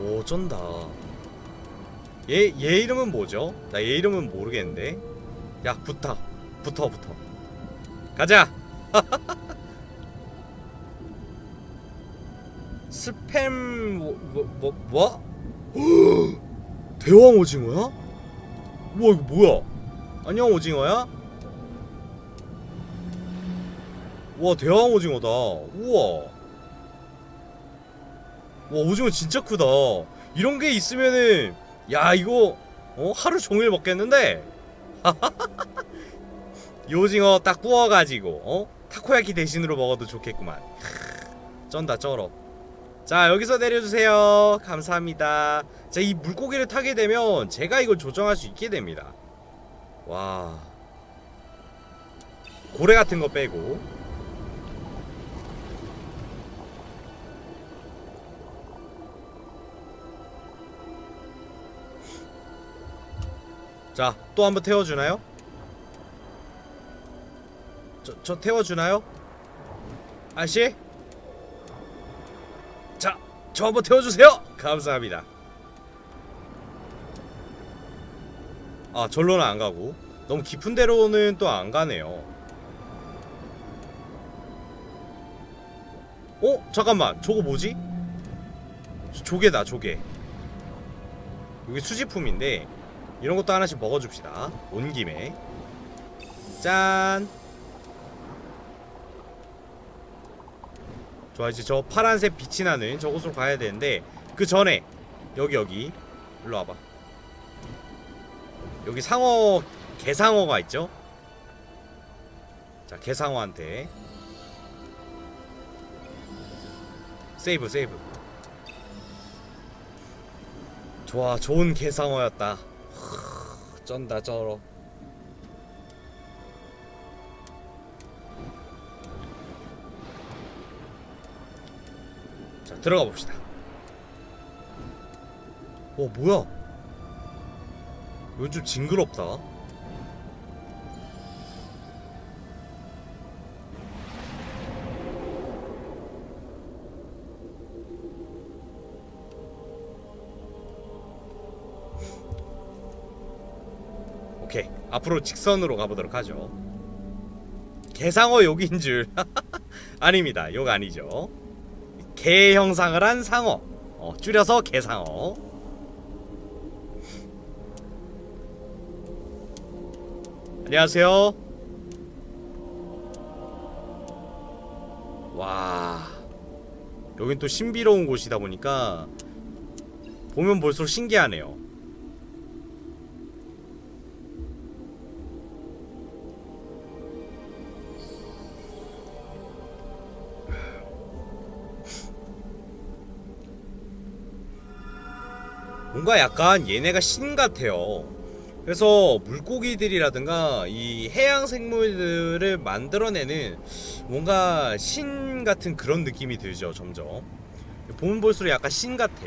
오 쩐다 얘, 얘 이름은 뭐죠? 나 얘 이름은 모르겠는데 야 붙어 붙어 붙어 가자 스팸 뭐 뭐 뭐? 뭐? 대왕 오징어야? 우와 이거 뭐야 안녕 오징어야? 와 대왕 오징어다 우와 와 오징어 진짜 크다. 이런 게 있으면은 야 이거 어 하루 종일 먹겠는데? 이 오징어 딱 구워가지고 어? 타코야키 대신으로 먹어도 좋겠구만. 크, 쩐다 쩔어. 자 여기서 내려주세요. 감사합니다. 자 이 물고기를 타게 되면 제가 이걸 조정할 수 있게 됩니다. 와. 고래 같은 거 빼고 자, 또 한번 태워주나요? 저, 저 태워주나요? 아씨? 자, 저 한번 태워주세요! 감사합니다. 아, 절로는 안 가고. 너무 깊은 데로는 또 안 가네요. 어? 잠깐만, 저거 뭐지? 저- 조개다, 조개. 여기 수지품인데, 이런 것도 하나씩 먹어줍시다. 온 김에. 짠. 좋아 이제 저 파란색 빛이 나는 저곳으로 가야 되는데 그 전에 여기 여기 일로 와봐. 여기 상어 개상어가 있죠? 자 개상어한테 세이브 세이브. 좋아 좋은 개상어였다. 쩐다 쩔어 자 들어가 봅시다. 어 뭐야? 좀 징그럽다 앞으로 직선으로 가보도록 하죠. 개상어 욕인 줄. 아닙니다. 욕 아니죠. 개 형상을 한 상어. 어, 줄여서 개상어. 안녕하세요. 와. 여긴 또 신비로운 곳이다 보니까 보면 볼수록 신기하네요 뭔가 약간 얘네가 신 같아요. 그래서 물고기들이라든가 이 해양 생물들을 만들어내는 뭔가 신 같은 그런 느낌이 들죠, 점점. 보면 볼수록 약간 신 같아.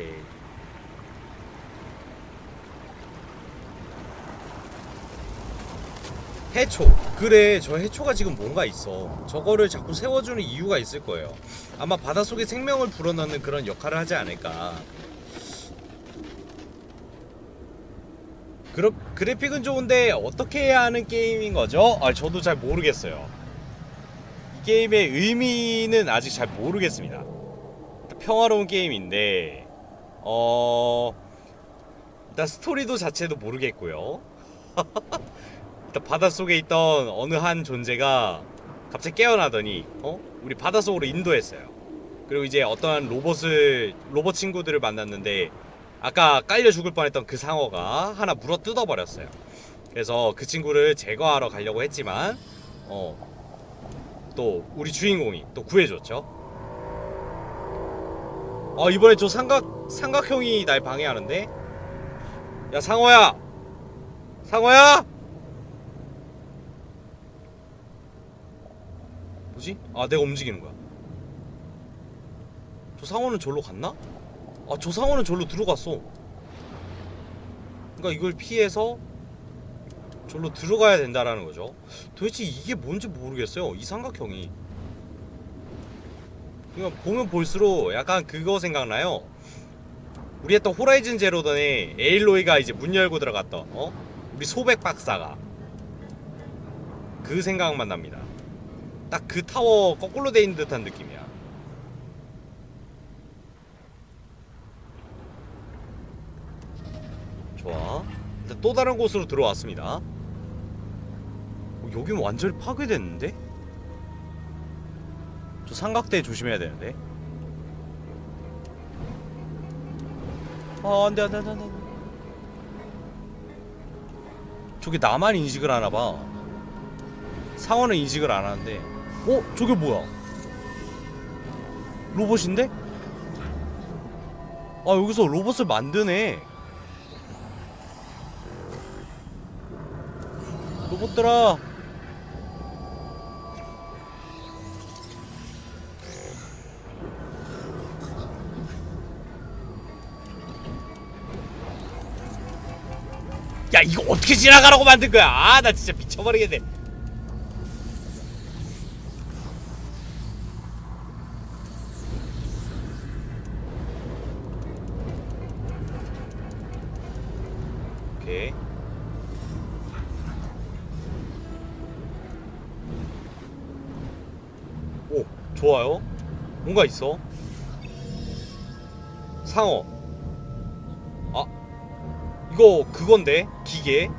해초. 그래, 저 해초가 지금 뭔가 있어. 저거를 자꾸 세워주는 이유가 있을 거예요. 아마 바닷속에 생명을 불어넣는 그런 역할을 하지 않을까. 그러, 그래픽은 좋은데 어떻게 해야 하는 게임인 거죠? 아, 저도 잘 모르겠어요. 이 게임의 의미는 아직 잘 모르겠습니다. 평화로운 게임인데, 어, 일단 스토리도 자체도 모르겠고요. 일단 바닷속에 있던 어느 한 존재가 갑자기 깨어나더니, 어? 우리 바닷속으로 인도했어요. 그리고 이제 어떠한 로봇을, 로봇 친구들을 만났는데, 아까 깔려 죽을 뻔했던 그 상어가 하나 물어 뜯어버렸어요. 그래서 그 친구를 제거하러 가려고 했지만 어, 또 우리 주인공이 또 구해줬죠. 어 이번에 저 삼각 삼각형이 날 방해하는데 야 상어야 상어야 뭐지? 아 내가 움직이는 거야. 저 상어는 절로 갔나? 아, 저 상어는 절로 들어갔어. 그러니까 이걸 피해서 절로 들어가야 된다라는 거죠. 도대체 이게 뭔지 모르겠어요. 이 삼각형이. 그러니까 보면 볼수록 약간 그거 생각나요. 우리 했던 호라이즌 제로던에 에일로이가 이제 문 열고 들어갔던 어? 우리 소백 박사가 그 생각만 납니다. 딱 그 타워 거꾸로 돼 있는 듯한 느낌이야. 좋아. 일단 또 다른 곳으로 들어왔습니다. 어, 여긴 완전히 파괴됐는데? 저 삼각대 조심해야 되는데. 아, 안 돼, 안 돼, 안 돼, 안 돼. 저게 나만 인식을 하나 봐. 상어는 인식을 안 하는데. 어? 저게 뭐야? 로봇인데? 아, 여기서 로봇을 만드네. 로봇들아. 야 이거 어떻게 지나가라고 만든 거야? 아 나 진짜 미쳐버리겠네. 오케이. 좋아요. 뭔가 있어. 상어. 아 이거 그건데 기계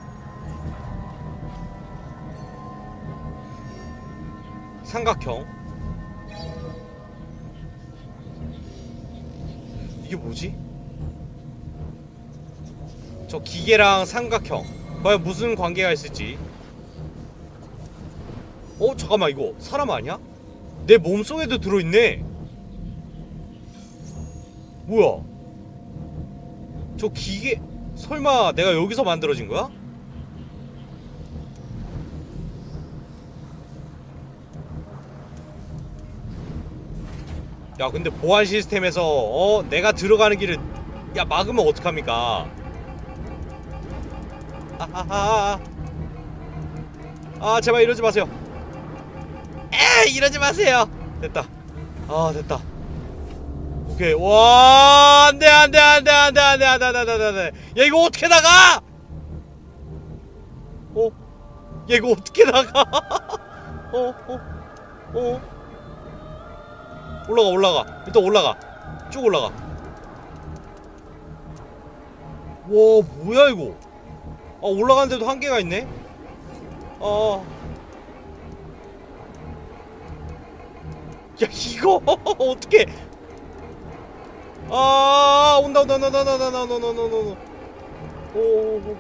삼각형 이게 뭐지? 저 기계랑 삼각형 과연 무슨 관계가 있을지 어 잠깐만 이거 사람 아니야? 내 몸속에도 들어있네. 뭐야? 저 기계 설마 내가 여기서 만들어진 거야? 야 근데 보안 시스템에서 어 내가 들어가는 길을 야 막으면 어떡합니까? 아하하. 아 제발 이러지 마세요 에 이러지 마세요. 됐다. 아 됐다. 오케이. 와 안돼 안돼 안돼 안돼 안돼 안돼 안돼 안돼 안돼. 야 이거 어떻게 나가? 어? 야 이거 어떻게 나가? 어? 어? 어? 올라가 올라가. 일단 올라가. 쭉 올라가. 와 뭐야 이거? 아 올라가는데도 한계가 있네? 아 야 이거? 어떻게 아 온다 온다 온다 온다 온다 온다 온다 온다 온다. 오오오.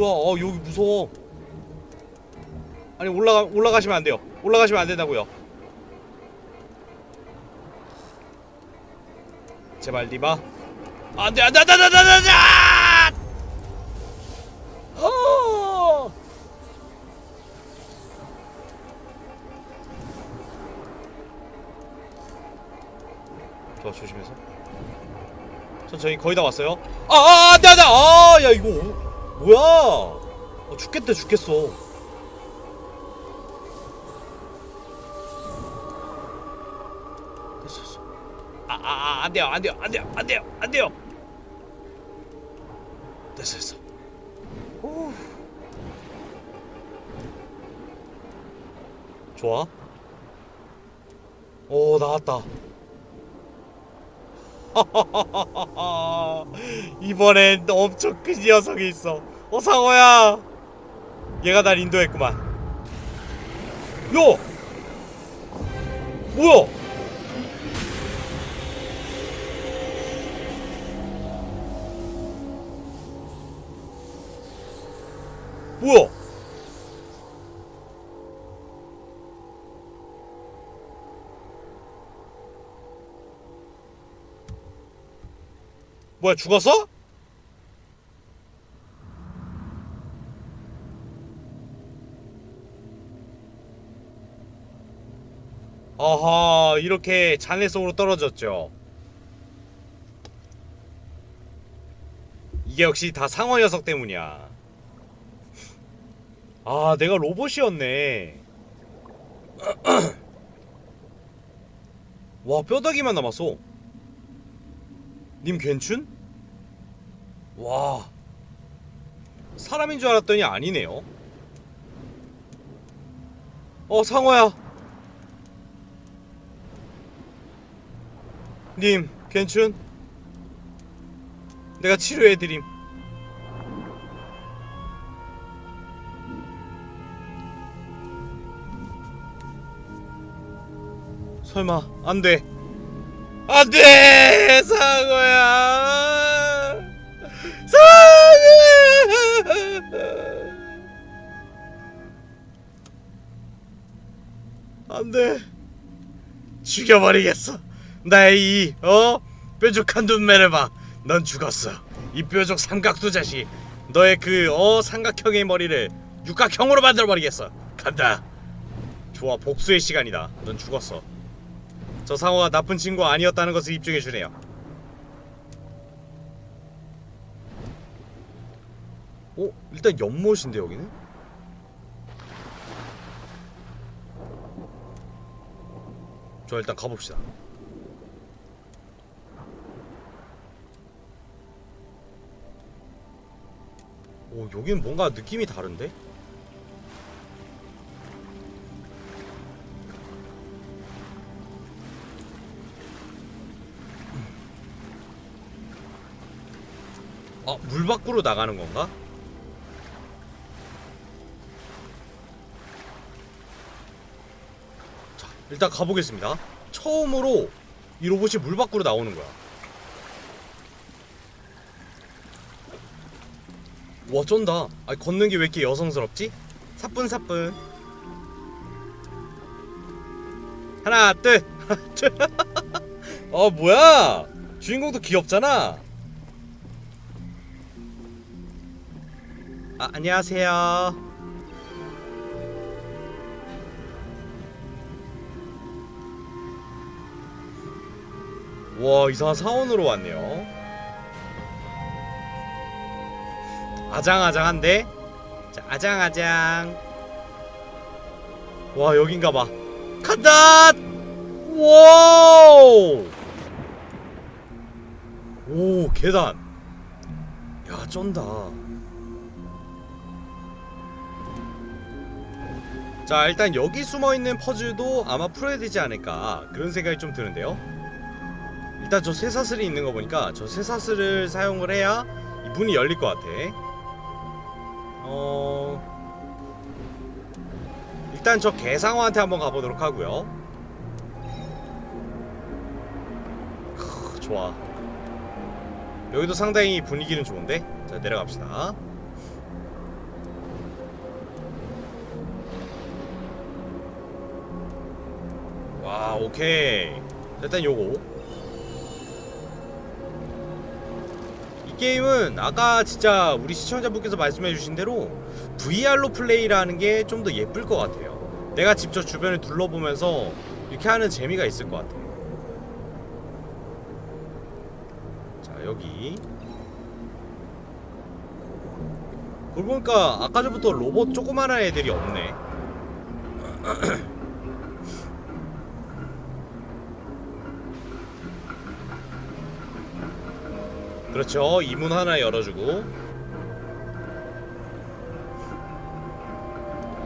어 여기 무서워. 아니 올라가 올라가시면 안 돼요. 올라가시면 안 된다고요. 제발 니마 안돼 안돼 안돼 안돼 안돼 좋아 조심해서. 천천히 거의 다 왔어요. 아아 안돼 안돼. 아야 이거 어- 뭐야? 어, 죽겠다 죽겠어. 됐어 됐어. 아아 아 안돼요 안돼요 안돼요 안돼요 안돼요. 됐어 됐어. 후. 좋아. 오 나왔다 이번엔 엄청 큰 녀석이 있어. 어 상어야. 얘가 날 인도했구만. 야 뭐야? 뭐야 뭐야 죽었어? 아하 이렇게 잔해 속으로 떨어졌죠. 이게 역시 다 상어 녀석 때문이야. 아 내가 로봇이었네. 와 뼈다귀만 남았어 님 괜춘? 와 사람인 줄 알았더니 아니네요 어 상어야 님 괜춘? 내가 치료해드림 설마 안돼 안돼 상어야. 상어 안돼. 죽여버리겠어. 나의 이 어? 뾰족한 눈매를 봐넌 죽었어. 이 뾰족 삼각도 자식 너의 그 어? 삼각형의 머리를 육각형으로 만들어버리겠어. 간다. 좋아 복수의 시간이다. 넌 죽었어 저 상어가 나쁜 친구 아니었다는 것을 입증해 주네요. 어? 일단 연못인데 여기는? 저 일단 가봅시다. 오 여기는 뭔가 느낌이 다른데? 아, 물 밖으로 나가는 건가? 자, 일단 가보겠습니다. 처음으로 이 로봇이 물 밖으로 나오는 거야. 와, 쩐다. 아, 걷는 게 왜 이렇게 여성스럽지? 사뿐사뿐. 하나, 둘. 어, 뭐야? 주인공도 귀엽잖아. 아, 안녕하세요. 와, 이상한 사원으로 왔네요. 아장아장한데? 자, 아장아장. 와, 여긴가 봐. 간다! 와! 오, 계단. 야, 쩐다. 자 일단 여기 숨어있는 퍼즐도 아마 풀어야 되지 않을까 그런 생각이 좀 드는데요. 일단 저 쇠사슬이 있는 거 보니까 저 쇠사슬을 사용을 해야 이 문이 열릴 것 같아. 어... 일단 저 개상어한테 한번 가보도록 하고요. 크, 좋아. 여기도 상당히 분위기는 좋은데? 자 내려갑시다 와 오케이. 일단 요거. 이 게임은 아까 진짜 우리 시청자분께서 말씀해 주신 대로 VR로 플레이라는 게 좀 더 예쁠 것 같아요. 내가 직접 주변을 둘러보면서 이렇게 하는 재미가 있을 것 같아요. 자 여기. 그걸 보니까 아까 전부터 로봇 조그만한 애들이 없네 그렇죠. 이 문 하나 열어주고.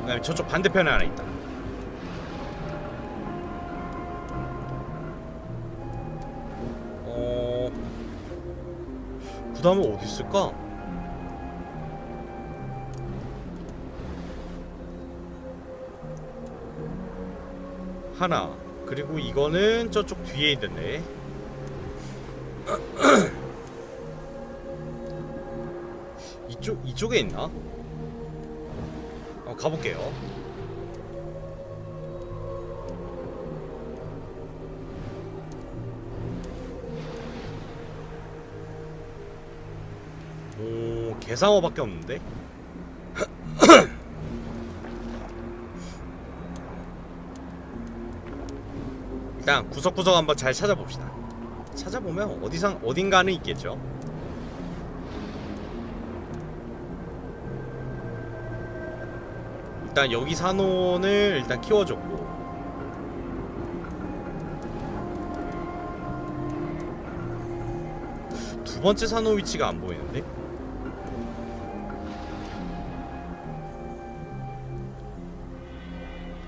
그다음에 저쪽 반대편에 하나 있다. 어. 그 다음에 어디 있을까? 하나. 그리고 이거는 저쪽 뒤에 있는데. 이쪽 이쪽에 있나? 어 가볼게요. 오 개상어밖에 없는데? 일단 구석구석 한번 잘 찾아봅시다. 찾아보면 어디상 어딘가는 있겠죠. 일단 여기 산원을 일단 키워줬고. 두 번째 산호 위치가 안 보이는데?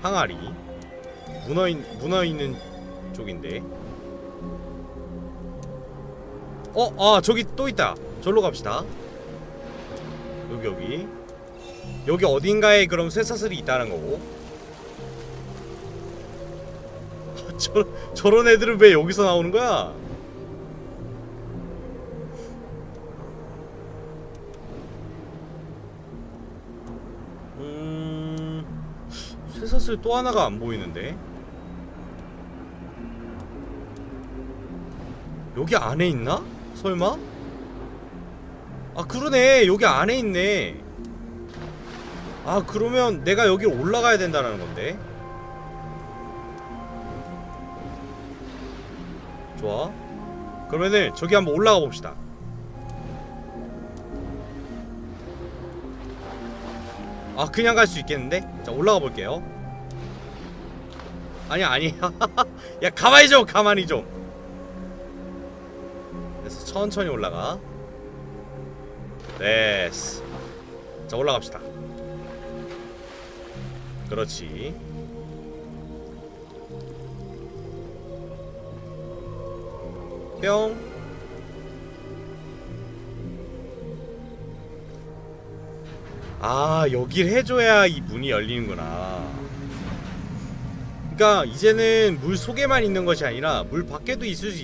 항아리. 문어, 있, 무너있는 쪽인데. 어? 아 저기 또 있다. 절로 갑시다. 여기 여기. 여기 어딘가에 그럼 쇠사슬이 있다는 거고 저, 저런 애들은 왜 여기서 나오는 거야? 음... 쇠사슬 또 하나가 안 보이는데? 여기 안에 있나? 설마? 아 그러네 여기 안에 있네 아 그러면 내가 여기 올라가야 된다는 건데. 좋아. 그러면은 저기 한번 올라가 봅시다. 아 그냥 갈 수 있겠는데? 자 올라가 볼게요. 아니 아니 야. 가만히 좀 가만히 좀. 그래서 천천히 올라가. 됐어. 자 올라갑시다 그렇지 뿅 아, 여길 해줘야 이 문이 열리는구나. 그러니까 이제는 물 속에만 있는 것이 아니라 물 밖에도 있을 수,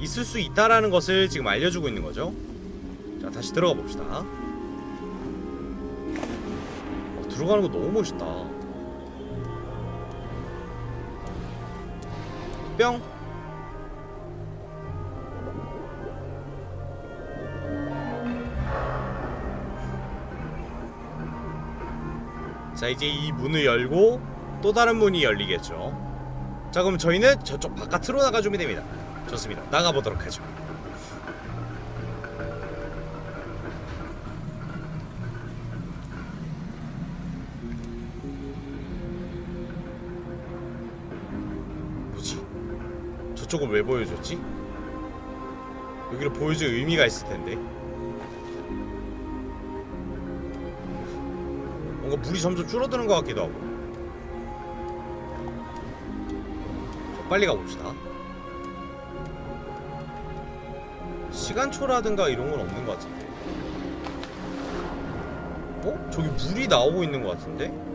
있을 수 있다라는 것을 지금 알려주고 있는 거죠. 자, 다시 들어가 봅시다. 어, 들어가는 거 너무 멋있다. 뿅. 자 이제 이 문을 열고 또 다른 문이 열리겠죠. 자 그럼 저희는 저쪽 바깥으로 나가 주면 됩니다. 좋습니다. 나가보도록 하죠 저쪽을 왜 보여줬지? 여기를 보여줄 의미가 있을 텐데 뭔가 물이 점점 줄어드는 것 같기도 하고 자, 빨리 가봅시다 시간초라든가 이런 건 없는 것 같은데 어? 저기 물이 나오고 있는 것 같은데?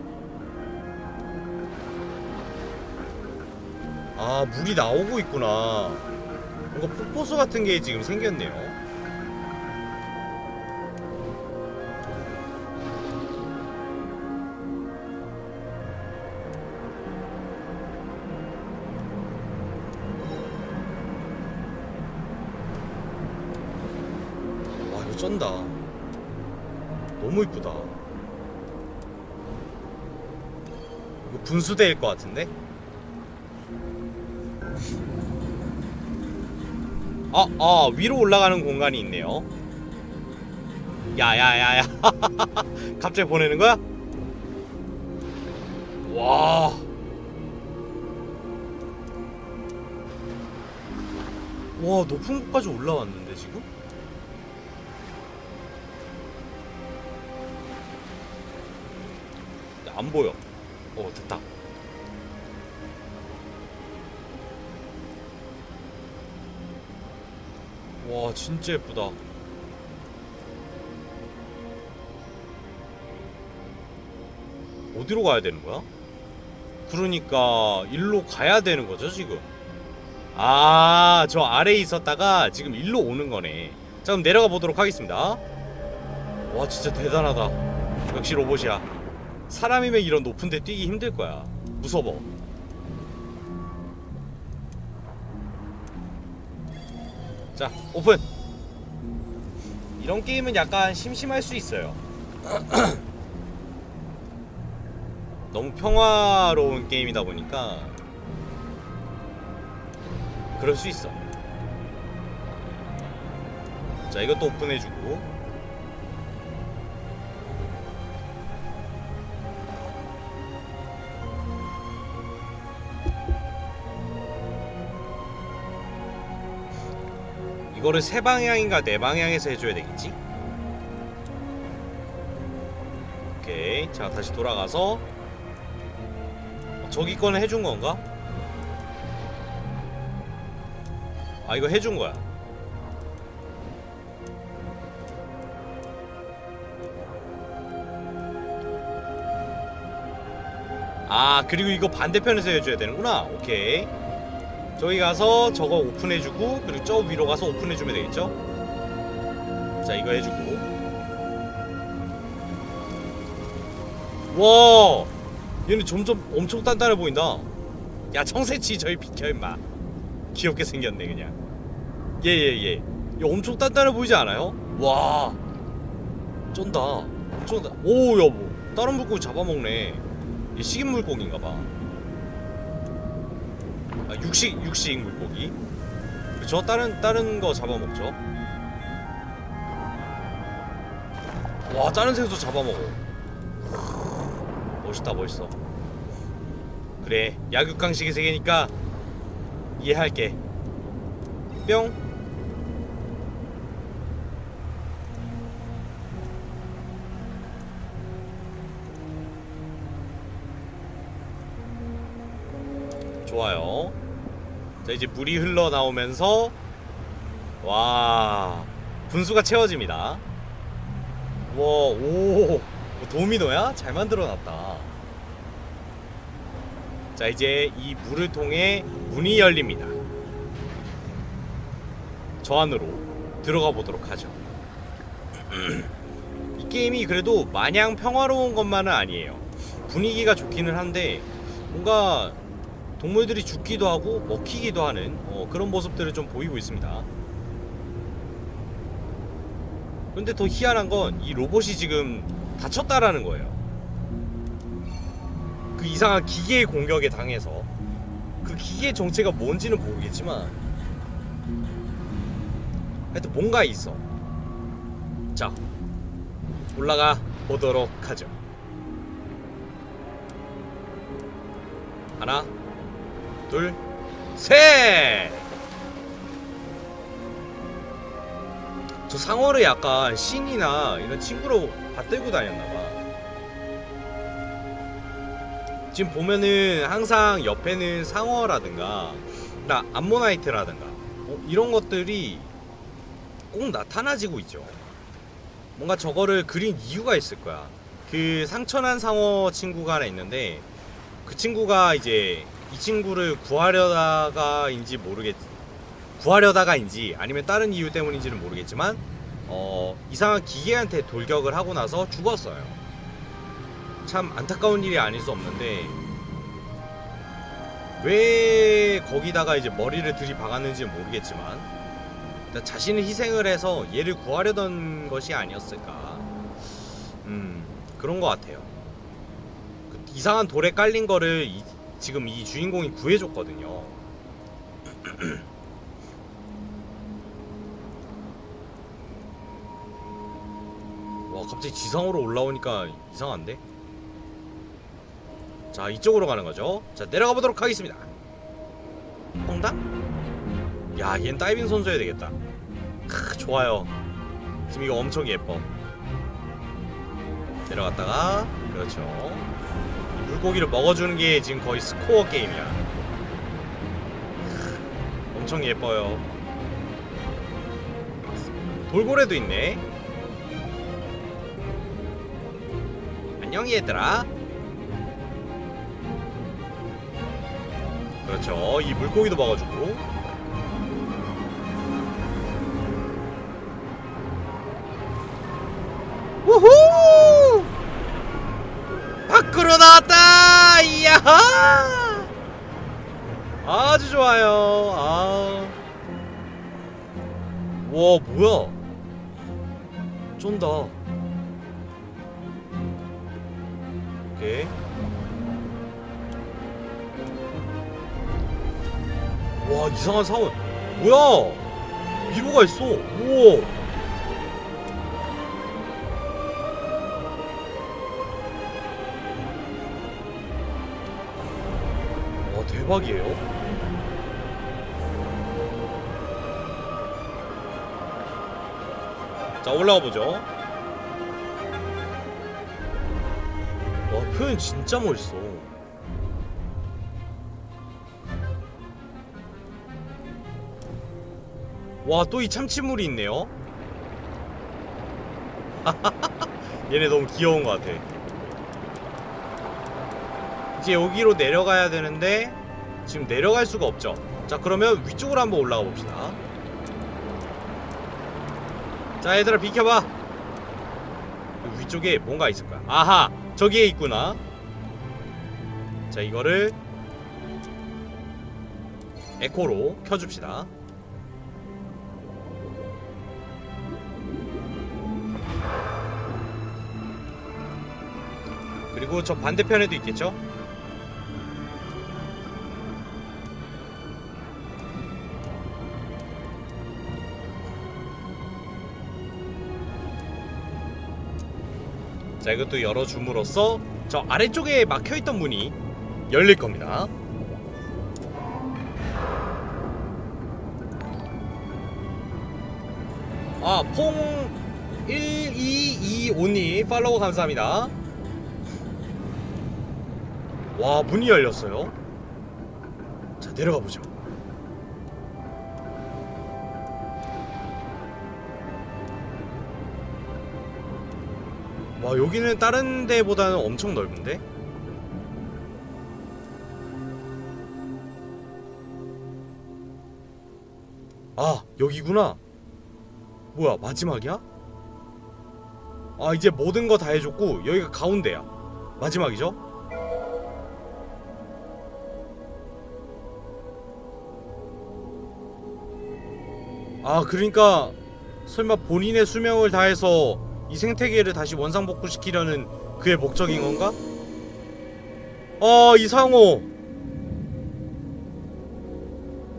아 물이 나오고 있구나. 뭔가 폭포수 같은 게 지금 생겼네요. 와 이거 쩐다. 너무 이쁘다. 이거 분수대일 것 같은데? 아, 아 위로 올라가는 공간이 있네요 야 야 야 야 갑자기 보내는 거야? 와 와, 높은 곳까지 올라왔는데 지금? 안 보여. 어, 됐다. 와, 진짜 예쁘다. 어디로 가야 되는 거야? 그러니까 일로 가야 되는 거죠, 지금. 아, 저 아래에 있었다가 지금 일로 오는 거네. 자, 그럼 내려가 보도록 하겠습니다. 와, 진짜 대단하다. 역시 로봇이야. 사람이면 이런 높은 데 뛰기 힘들 거야. 무서워. 자, 오픈. 이런 게임은 약간 심심할 수 있어요. 너무 평화로운 게임이다 보니까 그럴 수 있어. 자, 이것도 오픈해주고. 이거를 세 방향인가 네 방향에서 해줘야 되겠지? 오케이 자 다시 돌아가서 어, 저기 거는 해준 건가? 아 이거 해준 거야 아 그리고 이거 반대편에서 해줘야 되는구나 오케이 저기 가서 저거 오픈해주고 그리고 저 위로 가서 오픈해주면 되겠죠? 자 이거 해주고. 와! 얘는 점점 엄청 단단해 보인다. 야 청새치 저희 비켜 임마. 귀엽게 생겼네 그냥. 예예예. 얘 엄청 단단해 보이지 않아요? 와. 쩐다. 엄청 다... 오 여보. 다른 물고기 잡아먹네. 얘 식인 물고기인가봐 아, 육식 육식 물고기. 저 다른 다른 거 잡아먹죠. 와 다른 생수 잡아먹어. 멋있다 멋있어. 그래 약육강식의 세계니까 이해할게. 뿅. 좋아요. 자 이제 물이 흘러 나오면서 와 분수가 채워집니다. 와오 도미노야? 잘 만들어놨다. 자 이제 이 물을 통해 문이 열립니다. 저 안으로 들어가 보도록 하죠. 이 게임이 그래도 마냥 평화로운 것만은 아니에요. 분위기가 좋기는 한데 뭔가 동물들이 죽기도 하고 먹히기도 하는 어, 그런 모습들을 좀 보이고 있습니다. 근데 더 희한한 건 이 로봇이 지금 다쳤다라는 거예요. 그 이상한 기계의 공격에 당해서 그 기계의 정체가 뭔지는 모르겠지만 하여튼 뭔가 있어. 자, 올라가 보도록 하죠. 하나, 둘, 셋! 저 상어를 약간 신이나 이런 친구로 받들고 다녔나봐. 지금 보면은 항상 옆에는 상어라든가, 나 암모나이트라든가, 어, 이런 것들이 꼭 나타나지고 있죠. 뭔가 저거를 그린 이유가 있을 거야. 그 상처난 상어 친구가 하나 있는데, 그 친구가 이제 이 친구를 구하려다가인지 모르겠 구하려다가인지 아니면 다른 이유 때문인지는 모르겠지만 어 이상한 기계한테 돌격을 하고 나서 죽었어요. 참 안타까운 일이 아닐 수 없는데 왜 거기다가 이제 머리를 들이박았는지는 모르겠지만 자신을 희생을 해서 얘를 구하려던 것이 아니었을까. 음 그런 것 같아요. 그 이상한 돌에 깔린 거를 이, 지금 이 주인공이 구해줬거든요. 와 갑자기 지상으로 올라오니까 이상한데? 자 이쪽으로 가는 거죠. 자 내려가 보도록 하겠습니다. 퐁당? 야 얜 다이빙 선수여야 되겠다. 크 좋아요. 지금 이거 엄청 예뻐. 내려갔다가 그렇죠. 물고기를 먹어주는 게 지금 거의 스코어 게임이야. 엄청 예뻐요. 돌고래도 있네. 안녕 얘들아. 그렇죠. 이 물고기도 먹어주고. 와, 뭐야? 쫀다. 오케이. 와, 이상한 사원. 뭐야? 미로가 있어. 우와. 와 대박이에요. 자 올라가 보죠. 와 표현 진짜 멋있어. 와 또 이 참치물이 있네요. 얘네 너무 귀여운 것 같아. 이제 여기로 내려가야 되는데 지금 내려갈 수가 없죠. 자 그러면 위쪽으로 한번 올라가 봅시다. 자 얘들아 비켜봐. 그 위쪽에 뭔가 있을 거야. 아하 저기에 있구나. 자 이거를 에코로 켜줍시다. 그리고 저 반대편에도 있겠죠? 자 이것도 열어줌으로써 저 아래쪽에 막혀있던 문이 열릴 겁니다 아, 퐁 1225님 팔로우 감사합니다. 와, 문이 열렸어요. 자, 내려가 보죠. 와, 여기는 다른 데보다는 엄청 넓은데? 아, 여기구나. 뭐야 마지막이야? 아 이제 모든 거 다 해줬고 여기가 가운데야 마지막이죠? 아 그러니까 설마 본인의 수명을 다해서 이 생태계를 다시 원상복구시키려는 그의 목적인 건가? 아 이상호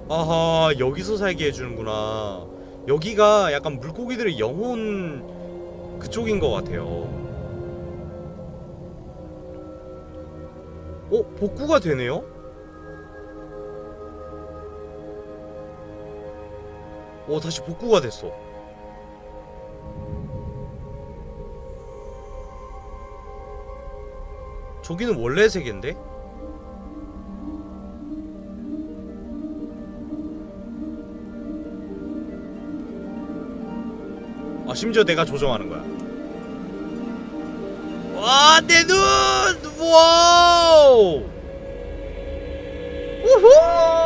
아하 여기서 살게 해주는구나 여기가 약간 물고기들의 영혼 그쪽인 것 같아요. 어? 복구가 되네요? 오 다시 복구가 됐어. 저기는 원래 색인데? 아 심지어 내가 조정하는 거야 와 내 눈! 와우! 우후!